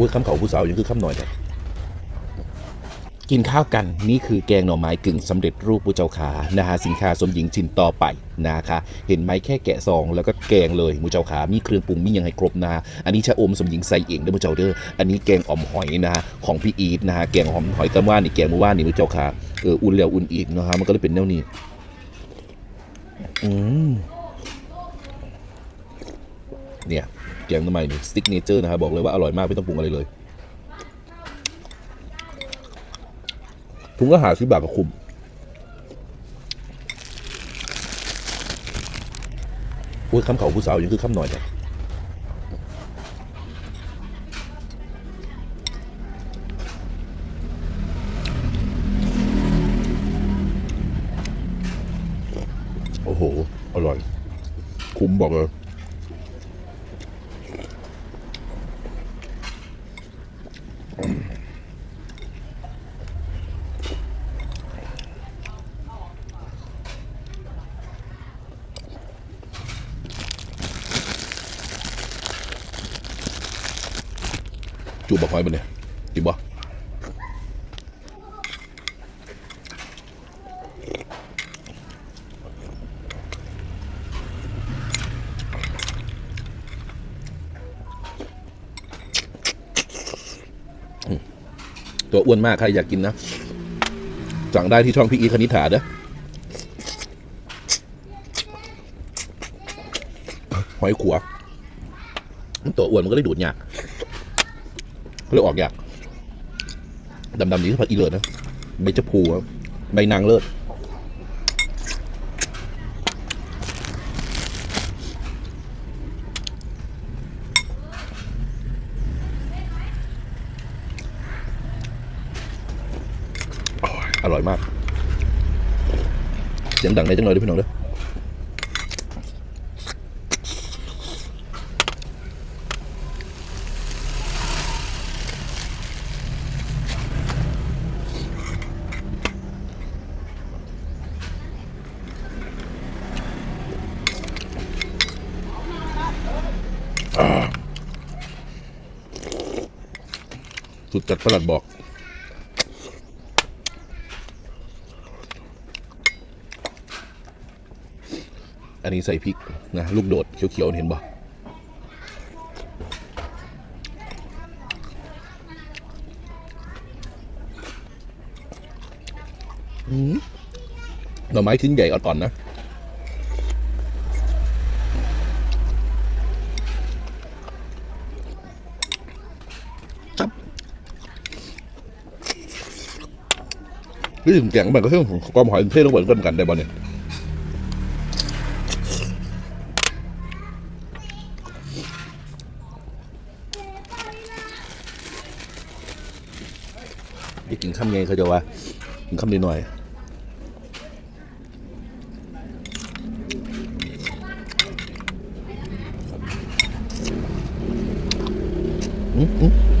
อุ้ยคำเขาผู้สาวยังคือคำหน่อยแต่กินข้าวกันนี่คือแกงหน่อไม้กึ่งสำเร็จรูปผู้เจ้าขานะฮะสินค้าสมหญิงชินต่อไปนะคะเห็นไหมแค่แกะซองแล้วก็แกงเลยผู้เจ้าขามีเครื่องปรุงมีย่างให้ครบนะอันนี้ชะอมสมหญิงใส่เองด้อผู้เจ้าเด้ออันนี้แกงอ่อมหอยนะฮะของพี่อีทนะฮะแกงหอมหอยตะว่านนี่แกงมื่อวานนี่ผู้เจ้าขาเอออุ่นแล้วอุ่นอีกนะฮะมันก็เลยเป็นแนวนี้อืมเนี่ย แกงทำไมนี่สติ๊กเนเจอร์นะครับบอกเลยว่าอร่อยมากไม่ต้องปรุงอะไรเลยถุงก็หาซื้อบาทก็คุ้มอุ้ยคำเขาผู้สาวยังคือคำหน่อยแต่ยโอ้โห อร่อย คุ้มบอกเลย จูบบักหอยมันเนี่ยกินบ่ตัวอ้วนมาก ใครอยากกินนะ สั่งได้ที่ช่องพี่อีคณิษฐาเด้อหอยขัว ตัวอ้วนมันก็เลยดูดยาก เลือกออกยากดำๆนี้คือผักอีเลิศนะใบจะพูครับใบนางเลิศโอ้ยอร่อยมาก เสียงดังได้จังเลยด้วยพี่น้องเด้อ สุดจัดประหลัดบอกอันนี้ใส่พริกนะลูกโดดเขียวๆเห็นบ่หน่อไม้ชิ้นใหญ่อ่อนๆนะ นี่ถึงแกงมันก็เรื่องของความหอยเท่ลงเหมือนกันกันได้บ่เนี่ยอยากกินคำไงเขาจะว่ากินคำนิดหน่อยอืมอืม